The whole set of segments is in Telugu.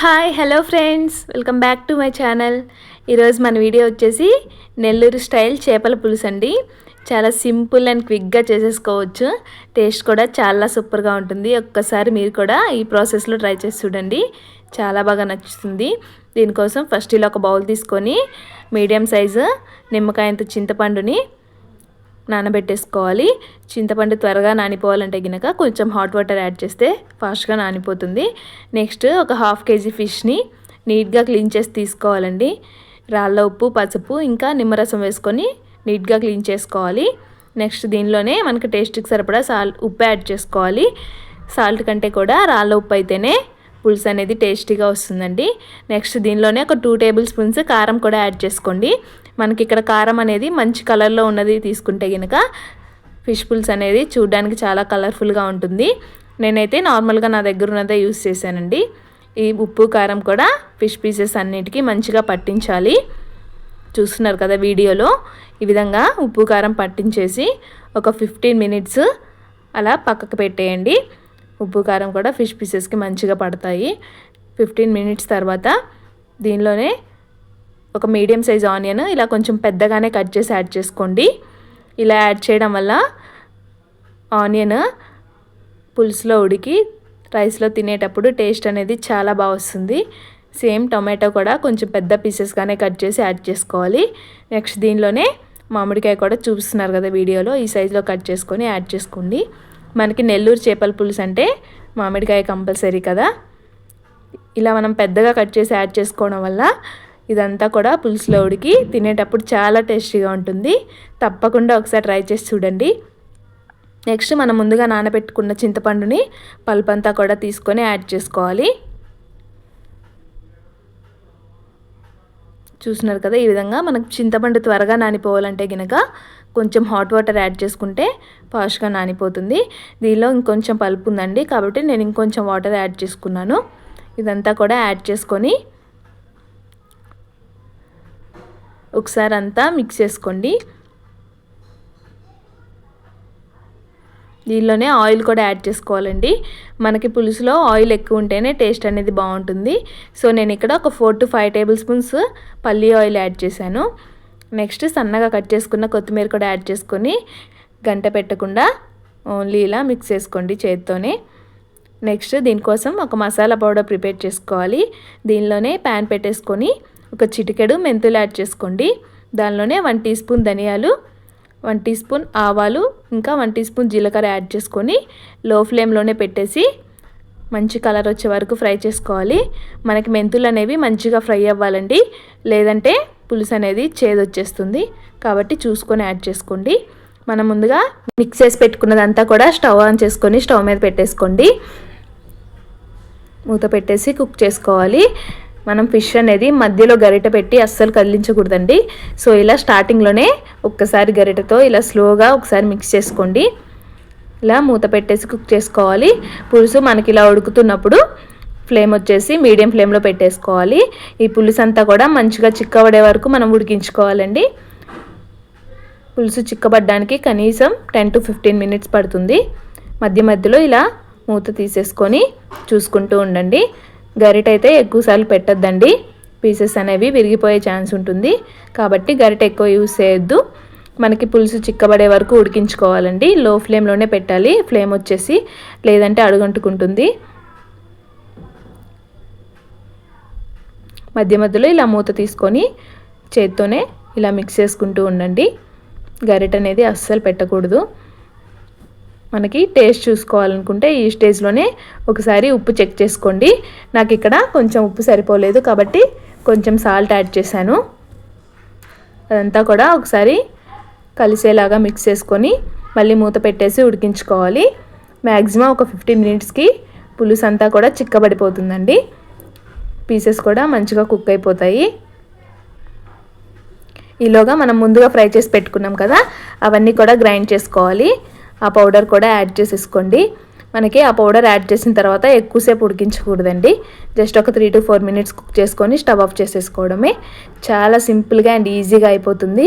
Hi hello friends welcome back to my channel ఈరోజు మన వీడియో వచ్చేసి నెల్లూరు స్టైల్ చేపల పులుసు అండి. చాలా సింపుల్ అండ్ క్విక్గా చేసేసుకోవచ్చు. టేస్ట్ కూడా చాలా సూపర్గా ఉంటుంది. ఒక్కసారి మీరు కూడా ఈ ప్రాసెస్లో ట్రై చేసి చూడండి. చాలా బాగా నచ్చుతుంది. దీనికోసం ఫస్ట్ ఇలా ఒక బౌల్ తీసుకొని మీడియం సైజు నిమ్మకాయంత చింతపండుని నానబెట్టేసుకోవాలి. చింతపండు త్వరగా నానిపోవాలంటే గినక కొంచెం హాట్ వాటర్ యాడ్ చేస్తే ఫాస్ట్గా నానిపోతుంది. నెక్స్ట్ ఒక హాఫ్ కేజీ ఫిష్ని నీట్గా క్లీన్ చేసి తీసుకోవాలండి. రాళ్ళ ఉప్పు పసుపు ఇంకా నిమ్మరసం వేసుకొని నీట్గా క్లీన్ చేసుకోవాలి. నెక్స్ట్ దీనిలోనే మనకి టేస్ట్కి సరిపడా సాల్ట్ ఉప్పు యాడ్ చేసుకోవాలి. సాల్ట్ కంటే కూడా రాళ్ళ ఉప్పు అయితేనే పులుసు అనేది టేస్టీగా వస్తుందండి. నెక్స్ట్ దీనిలోనే ఒక టూ టేబుల్ స్పూన్స్ కారం కూడా యాడ్ చేసుకోండి. మనకి ఇక్కడ కారం అనేది మంచి కలర్లో ఉన్నది తీసుకుంటే కనుక ఫిష్ పుల్స్ అనేది చూడడానికి చాలా కలర్ఫుల్గా ఉంటుంది. నేనైతే నార్మల్గా నా దగ్గర ఉన్నదే యూస్ చేశానండి. ఈ ఉప్పు కారం కూడా ఫిష్ పీసెస్ అన్నిటికీ మంచిగా పట్టించాలి. చూస్తున్నారు కదా వీడియోలో? ఈ విధంగా ఉప్పు కారం పట్టించేసి ఒక ఫిఫ్టీన్ మినిట్స్ అలా పక్కకు పెట్టేయండి. ఉప్పు కారం కూడా ఫిష్ పీసెస్కి మంచిగా పడతాయి. ఫిఫ్టీన్ మినిట్స్ తర్వాత దీనిలోనే ఒక మీడియం సైజ్ ఆనియన్ ఇలా కొంచెం పెద్దగానే కట్ చేసి యాడ్ చేసుకోండి. ఇలా యాడ్ చేయడం వల్ల ఆనియన్ పులుసులో ఉడికి రైస్లో తినేటప్పుడు టేస్ట్ అనేది చాలా బాగా వస్తుంది. సేమ్ టొమాటో కూడా కొంచెం పెద్ద పీసెస్గానే కట్ చేసి యాడ్ చేసుకోవాలి. నెక్స్ట్ దీనిలోనే మామిడికాయ కూడా చూపిస్తున్నారు కదా వీడియోలో ఈ సైజులో కట్ చేసుకొని యాడ్ చేసుకోండి. మనకి నెల్లూరు చేపల పులుసు అంటే మామిడికాయ కంపల్సరీ కదా. ఇలా మనం పెద్దగా కట్ చేసి యాడ్ చేసుకోవడం వల్ల ఇదంతా కూడా పులుసులో ఉడికి తినేటప్పుడు చాలా టేస్టీగా ఉంటుంది. తప్పకుండా ఒకసారి ట్రై చేసి చూడండి. నెక్స్ట్ మనం ముందుగా నానబెట్టుకున్న చింతపండుని పల్పంతా కూడా తీసుకొని యాడ్ చేసుకోవాలి. చూస్తున్నారు కదా ఈ విధంగా మనకు చింతపండు త్వరగా నానిపోవాలంటే గినక కొంచెం హాట్ వాటర్ యాడ్ చేసుకుంటే ఫాస్ట్గా నానిపోతుంది. దీనిలో ఇంకొంచెం పలుపు ఉందండి కాబట్టి నేను ఇంకొంచెం వాటర్ యాడ్ చేసుకున్నాను. ఇదంతా కూడా యాడ్ చేసుకొని ఒకసారి అంతా మిక్స్ చేసుకోండి. దీనిలోనే ఆయిల్ కూడా యాడ్ చేసుకోవాలండి. మనకి పులుసులో ఆయిల్ ఎక్కువ ఉంటేనే టేస్ట్ అనేది బాగుంటుంది. సో నేను ఇక్కడ ఒక four to five tablespoons పల్లీ ఆయిల్ యాడ్ చేశాను. నెక్స్ట్ సన్నగా కట్ చేసుకున్న కొత్తిమీర కూడా యాడ్ చేసుకొని గంట పెట్టకుండా ఓన్లీ ఇలా మిక్స్ చేసుకోండి చేతితోనే. నెక్స్ట్ దీనికోసం ఒక మసాలా పౌడర్ ప్రిపేర్ చేసుకోవాలి. దీనిలోనే ప్యాన్ పెట్టేసుకొని ఒక చిటికెడు మెంతులు యాడ్ చేసుకోండి. దానిలోనే వన్ టీ స్పూన్ ధనియాలు వన్ టీ స్పూన్ ఆవాలు ఇంకా వన్ టీ స్పూన్ జీలకర్ర యాడ్ చేసుకొని లో ఫ్లేమ్లోనే పెట్టేసి మంచి కలర్ వచ్చే వరకు ఫ్రై చేసుకోవాలి. మనకి మెంతులు అనేవి మంచిగా ఫ్రై అవ్వాలండి. లేదంటే పులుసు అనేది చేదొచ్చేస్తుంది. కాబట్టి చూసుకొని యాడ్ చేసుకోండి. మనం ముందుగా మిక్స్ చేసి పెట్టుకున్నదంతా కూడా స్టవ్ ఆన్ చేసుకొని స్టవ్ మీద పెట్టేసుకోండి. మూత పెట్టేసి కుక్ చేసుకోవాలి. మనం ఫిష్ అనేది మధ్యలో గరిట పెట్టి అస్సలు కదిలించకూడదండి. సో ఇలా స్టార్టింగ్లోనే ఒక్కసారి గరిటతో ఇలా స్లోగా ఒకసారి మిక్స్ చేసుకోండి. ఇలా మూత పెట్టేసి కుక్ చేసుకోవాలి. పులుసు మనకి ఇలా ఉడుకుతున్నప్పుడు ఫ్లేమ్ వచ్చేసి మీడియం ఫ్లేమ్లో పెట్టేసుకోవాలి. ఈ పులుసు అంతా కూడా మంచిగా చిక్కబడే వరకు మనం ఉడికించుకోవాలండి. పులుసు చిక్కబడ్డానికి కనీసం టెన్ టు ఫిఫ్టీన్ మినిట్స్ పడుతుంది. మధ్య మధ్యలో ఇలా మూత తీసేసుకొని చూసుకుంటూ ఉండండి. గరిటైతే అయితే ఎక్కువసార్లు పెట్టద్దండి. పీసెస్ అనేవి విరిగిపోయే ఛాన్స్ ఉంటుంది. కాబట్టి గరిట ఎక్కువ యూస్ చేయొద్దు. మనకి పులుసు చిక్కబడే వరకు ఉడికించుకోవాలండి. లో ఫ్లేమ్లోనే పెట్టాలి. ఫ్లేమ్ వచ్చేసి లేదంటే అడుగంటుకుంటుంది. మధ్య మధ్యలో ఇలా మూత తీసుకొని చేత్తోనే ఇలా మిక్స్ చేసుకుంటూ ఉండండి. గరిట అనేది అస్సలు పెట్టకూడదు. మనకి టేస్ట్ చూసుకోవాలనుకుంటే ఈ స్టేజ్లోనే ఒకసారి ఉప్పు చెక్ చేసుకోండి. నాకు ఇక్కడ కొంచెం ఉప్పు సరిపోలేదు కాబట్టి కొంచెం సాల్ట్ యాడ్ చేశాను. అదంతా కూడా ఒకసారి కలిసేలాగా మిక్స్ చేసుకొని మళ్ళీ మూత పెట్టేసి ఉడికించుకోవాలి. మ్యాక్సిమం ఒక ఫిఫ్టీన్ మినిట్స్కి పులుసు అంతా కూడా చిక్కబడిపోతుందండి. పీసెస్ కూడా మంచిగా కుక్ అయిపోతాయి. ఈలోగా మనం ముందుగా ఫ్రై చేసి పెట్టుకున్నాం కదా అవన్నీ కూడా గ్రైండ్ చేసుకోవాలి. ఆ పౌడర్ కూడా యాడ్ చేసేసుకోండి. మనకి ఆ పౌడర్ యాడ్ చేసిన తర్వాత ఎక్కువసేపు ఉడికించకూడదండి. జస్ట్ ఒక three to four minutes cook చేసుకొని స్టవ్ ఆఫ్ చేసేసుకోవడమే. చాలా సింపుల్గా అండ్ ఈజీగా అయిపోతుంది.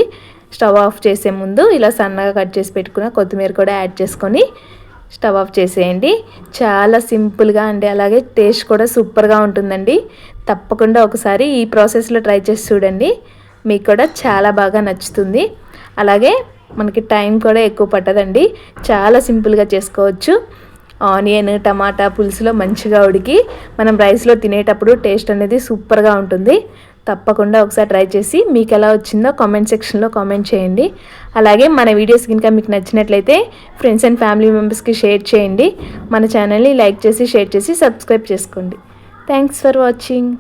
స్టవ్ ఆఫ్ చేసే ముందు ఇలా సన్నగా కట్ చేసి పెట్టుకున్న కొత్తిమీర కూడా యాడ్ చేసుకొని స్టవ్ ఆఫ్ చేసేయండి. చాలా సింపుల్గా అండి. అలాగే టేస్ట్ కూడా సూపర్గా ఉంటుందండి. తప్పకుండా ఒకసారి ఈ ప్రాసెస్లో ట్రై చేసి చూడండి. మీకు కూడా చాలా బాగా నచ్చుతుంది. అలాగే మనకి టైం కూడా ఎక్కువ పట్టదండి. చాలా సింపుల్గా చేసుకోవచ్చు. ఆనియన్ టమాటా పులుసులో మంచిగా ఉడికి మనం రైస్లో తినేటప్పుడు టేస్ట్ అనేది సూపర్గా ఉంటుంది. తప్పకుండా ఒకసారి ట్రై చేసి మీకు ఎలా వచ్చిందో కామెంట్ సెక్షన్లో కామెంట్ చేయండి. అలాగే మన వీడియోస్ కనుక మీకు నచ్చినట్లయితే ఫ్రెండ్స్ అండ్ ఫ్యామిలీ మెంబర్స్కి షేర్ చేయండి. మన ఛానల్ని లైక్ చేసి షేర్ చేసి సబ్స్క్రైబ్ చేసుకోండి. Thanks for watching.